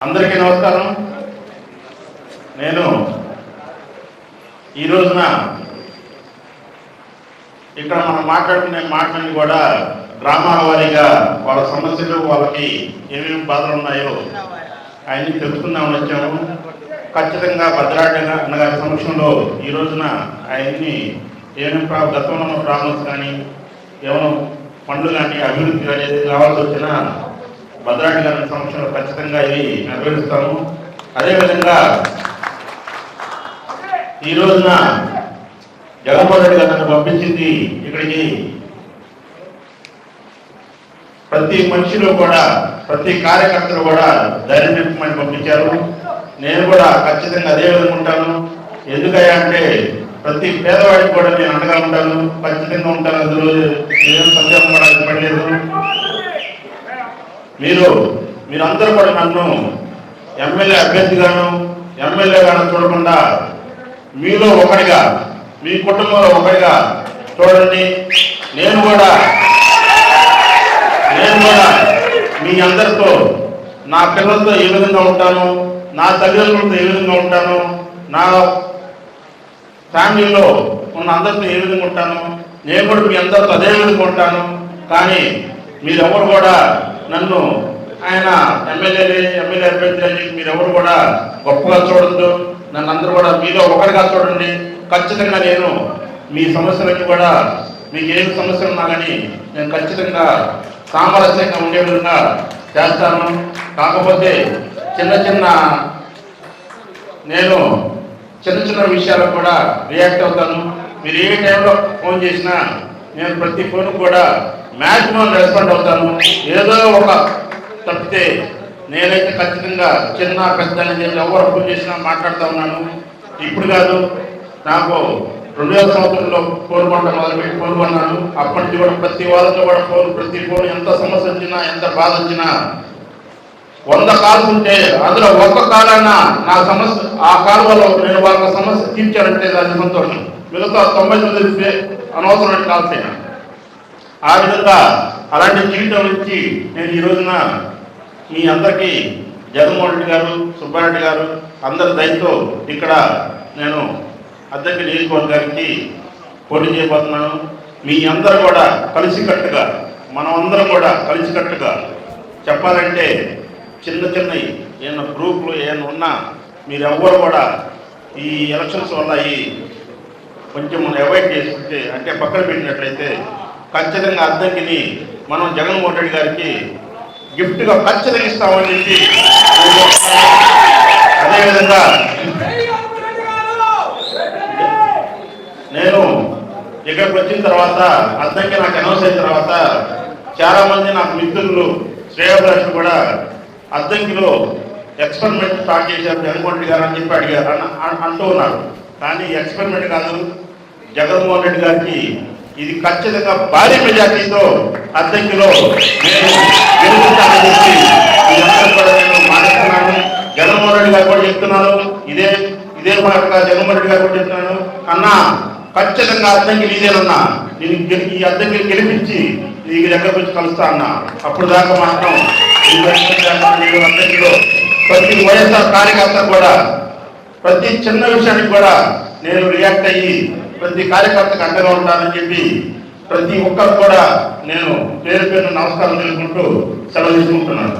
అందరికీ నమస్కారం. నేను ఈ రోజున ఇక్కడ మనం మాట్లాడుకునే మాటలన్నీ కూడా గ్రామాల వారీగా వాళ్ళ సమస్యలు వాళ్ళకి ఏమేమి బాధలు ఉన్నాయో ఆయన్ని తెలుసుకుందామని వచ్చాము. ఖచ్చితంగా భద్రాడి అన్నగారి సమక్షంలో ఈ రోజున ఆయన్ని ఏమేమి ప్రా గతంలో ఉన్న ప్రాబ్లమ్స్ కానీ ఏమైనా పనులు కానీ అభివృద్ధి కానీ రావాల్సి కావాల్సి వచ్చినా భద్రాటి గారి సమక్షంలో ఖచ్చితంగా ఇవి నెరవేరుస్తాము అదేవిధంగా ఈ రోజున జగన్మోహన్ రెడ్డి గారు పంపించింది ఇక్కడికి. ప్రతి మనిషిలో కూడా ప్రతి కార్యకర్తలు కూడా ధైర్యం నింపమని పంపించారు. నేను కూడా ఖచ్చితంగా అదే విధంగా ఉంటాను. ఎందుకయ్యా అంటే ప్రతి పేదవాడికి కూడా నేను అండగా ఉంటాను. ఖచ్చితంగా ఉంటాను. అందులో ఏం సందేహం కూడా పడలేదు మీరు మీరందరూ కూడా నన్ను ఎమ్మెల్యే అభ్యర్థిగాను ఎమ్మెల్యేగాను చూడకుండా మీలో ఒకటిగా మీ కుటుంబంలో ఒకటిగా చూడండి. నేను కూడా నేను కూడా మీ అందరితో నా పిల్లలతో ఏ విధంగా ఉంటాను నా తల్లిదండ్రులతో ఏ విధంగా ఉంటాను నా ఫ్యామిలీలో ఉన్న అందరితో ఏ విధంగా ఉంటాను నేను కూడా మీ అందరితో అదే విధంగా ఉంటాను. కానీ మీరెవరు కూడా నన్ను ఆయన ఎమ్మెల్యేలే ఎమ్మెల్యే అభ్యర్థి అని మీరెవరు కూడా గొప్పగా చూడద్దు. నన్ను అందరూ కూడా మీలో ఒకటిగా చూడండి. ఖచ్చితంగా నేను మీ సమస్యలన్నీ కూడా మీకు ఏం సమస్యలు ఉన్నా కానీ నేను ఖచ్చితంగా సామరస్యంగా ఉండే విధంగా చేస్తాను. కాకపోతే చిన్న చిన్న నేను చిన్న చిన్న విషయాలకు కూడా రియాక్ట్ అవుతాను. మీరు ఏ టైంలో ఫోన్ చేసినా నేను ప్రతి ఫోన్ కూడా మ్యాక్సిమం రెస్పాండ్ అవుతాను. ఏదో ఒక తప్పితే నేనైతే ఖచ్చితంగా చిన్న ఖచ్చితంగా అని చెప్పి ఎవరు ఫోన్ చేసినా మాట్లాడుతూ ఉన్నాను. ఇప్పుడు కాదు నాకు రెండు వేల సంవత్సరంలో ఫోన్ కొనడం మొదలుపెట్టి ఫోన్ కొన్నాను. అప్పటి నుంచి కూడా ప్రతి వాళ్ళతో కూడా ఫోన్ ప్రతి ఫోన్ ఎంత సమస్య వచ్చినా ఎంత బాధ వచ్చినా వంద కాల్స్ ఉంటే అందులో ఒక్క కాలైనా నా సమస్య ఆ కాలువలో నేను వాళ్ళ సమస్య తీర్చానంటే దాని సంతోషం మిగతా తొంభై తొమ్మిది అనవసరమైన కాల్స్ అయినా. ఆ విధంగా అలాంటి జీవితం నుంచి నేను ఈ రోజున మీ అందరికీ జగన్మోహన్ రెడ్డి గారు సుబ్బారెడ్డి గారు అందరి దయతో ఇక్కడ నేను అద్దెకి నియోజకవర్గానికి పోటీ చేయబోతున్నాను. మీ అందరు కూడా కలిసికట్టుగా మనం అందరం కూడా కలిసికట్టుగా చెప్పాలంటే చిన్న చిన్నవి ఏమైనా గ్రూపులు ఏమైనా ఉన్నా మీరు ఎవ్వరు కూడా ఈ ఎలక్షన్స్ వల్ల ఈ కొంచెం అవాయిడ్ చేసుకుంటే అంటే పక్కన పెట్టినట్లయితే ఖచ్చితంగా అద్దెకిని మనం జగన్మోహన్ రెడ్డి గారికి గిఫ్ట్గా ఖచ్చితంగా ఇస్తామని చెప్పి అదేవిధంగా నేను ఇక్కడికి వచ్చిన తర్వాత అద్దెకి నాకు అనౌన్స్ అయిన తర్వాత చాలా మంది నాకు మిత్రులు శ్రేయభిలాషులు కూడా అద్దంకిలో ఎక్స్పెరిమెంట్ స్టార్ట్ చేశారు జగన్మోహన్ రెడ్డి గారు అని చెప్పి అడిగారు అంటూ ఉన్నారు. కానీ ఎక్స్పెరిమెంట్ కాదు జగన్మోహన్ రెడ్డి గారికి ఇది ఖచ్చితంగా భారీ మెజార్టీతో అద్దంకిలో నేను చెప్పి కూడా నేను మాట్లాడుతున్నాను. జగన్మోహన్ రెడ్డి గారు కూడా చెప్తున్నాను ఇదే ఇదే మాటగా జగన్మోహన్ రెడ్డి గారు కూడా చెప్తున్నాను అన్నా ఖచ్చితంగా అద్దంకి ఇదేనన్నా. నేను ఈ అద్దంకి గెలిపించి నీకు దగ్గర వచ్చి కలుస్తా అన్నా. అప్పుడు దాకా మాత్రం ఈ అద్దంకిలో ప్రతి వైఎస్ఆర్ కార్యకర్త కూడా ప్రతి చిన్న విషయానికి కూడా నేను రియాక్ట్ అయ్యి ప్రతి కార్యకర్తకు అండగా ఉంటానని చెప్పి ప్రతి ఒక్కరు కూడా నేను పేరు పేరు నమస్కారం తెలుసుకుంటూ సెలవు తీసుకుంటున్నాను.